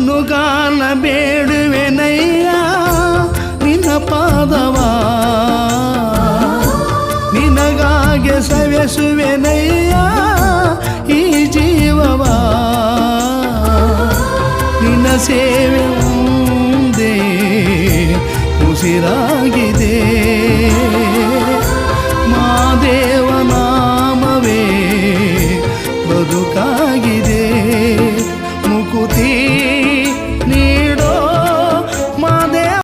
ಅನುಗಾಲ ಬೇಡುವೆನಯ್ಯ ನಿನ್ನ ಪಾದವ. ನಿನಗಾಗೆ ಸವೆಸುವೆನಯ್ಯ ಈ ಜೀವವ. ನಿನ್ನ ಸೇವೆ ಮುಂದೆ ಉಸಿರಾಗಿದೆ. ಬದುಕಾಗಿದೆ. ಮುಕುತೀ